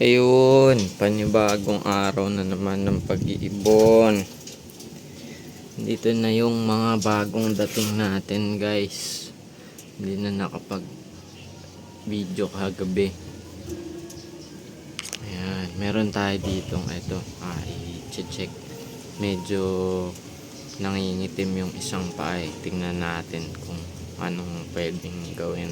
Ayun, panibagong araw na naman ng pag-iibon. Dito na yung mga bagong dating natin guys. Hindi na nakapag video kagabi. Ayan, meron tayo ditong ito. Ah, i-check. Medyo nangingitim yung isang paay. Tingnan natin kung anong pwedeng gawin.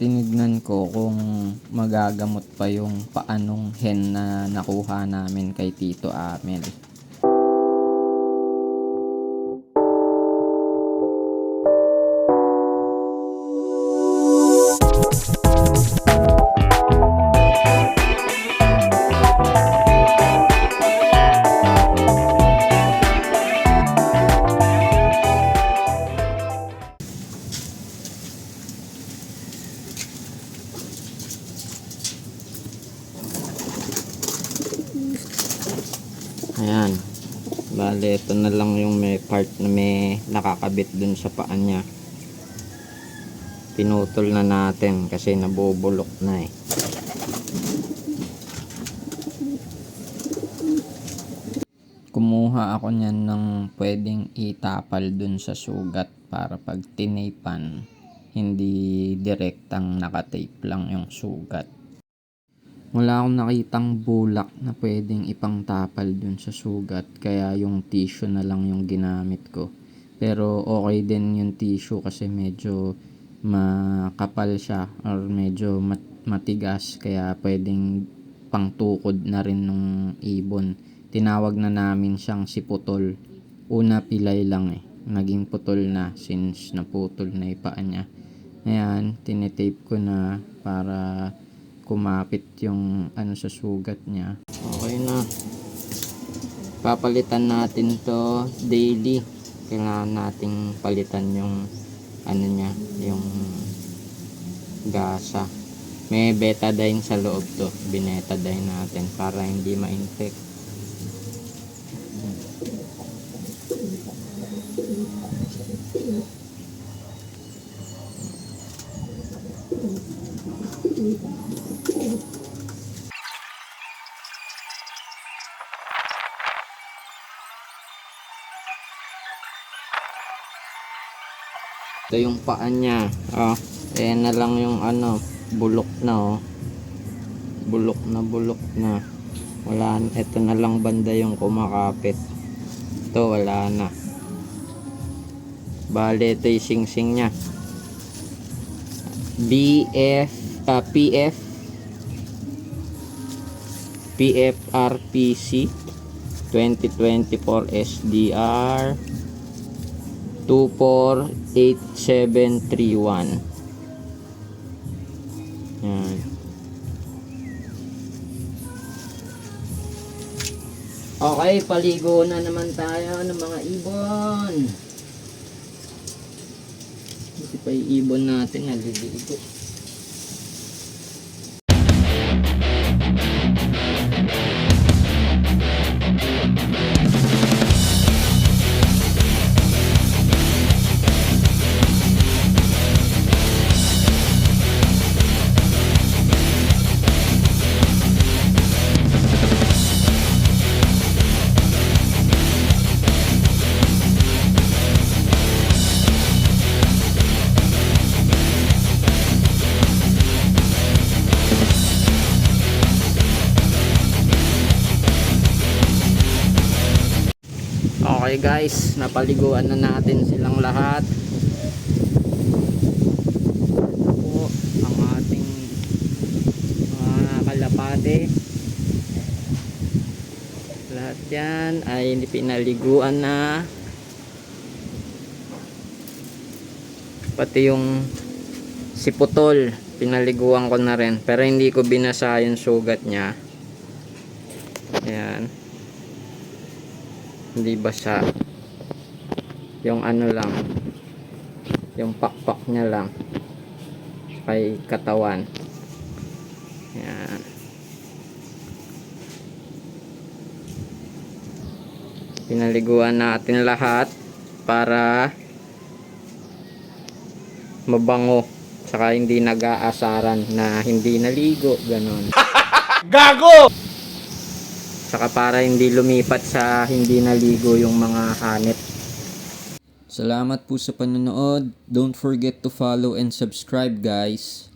Tinignan ko kung magagamot pa yung paanong hen na nakuha namin kay Tito Amel. Ayan. Bale, ito na lang yung may part na may nakakabit dun sa paa niya. Pinutol na natin kasi nabubulok na eh. Kumuha ako niyan ng pwedeng itapal dun sa sugat para pag tinipan, hindi direktang nakatape lang yung sugat. Wala akong nakitang bulak na pwedeng ipangtapal dun sa sugat kaya yung tissue na lang yung ginamit ko. Pero okay din yung tissue kasi medyo makapal siya or medyo mat- matigas kaya pwedeng pangtukod na rin nung ibon. Tinawag na namin siyang si Putol. Una pilay lang eh. Naging putol na since naputol na paa niya. Ayan, tinetape ko na para kumapit yung ano sa sugat niya. Okay na. Papalitan natin to daily. Kailangan nating palitan yung ano niya, yung gasa. May betadine sa loob to. Binetadine natin para hindi ma-infect. Ito yung paa niya. Oh, ayan na lang yung ano, bulok na oh. Bulok na bulok na. Wala, ito na lang banda yung kumakapit. Ito, wala na. Bale, ito yung sing-sing niya. BF, ah, PF, PFRPC 2024 SDR 248731 Yan. Okay, paligo na naman tayo ng mga ibon. Ito pa yung ibon natin, naliligo. Okay guys, napaliguan na natin silang lahat. Ito po ang ating mga kalapate. Lahat yan ay pinaliguan na. Pati yung si Putol, pinaliguan ko na rin. Pero hindi ko binasa yung sugat niya. Ayan. Hindi basa. Yung ano lang. Yung pakpak niya lang. Kay katawan. Yan. Pinaliguan natin lahat para mabango saka hindi nag-aasaran na hindi naligo ganon Gago! Saka para hindi lumipat sa hindi naligo yung mga hanit Salamat po sa panonood. Don't forget to follow and subscribe guys.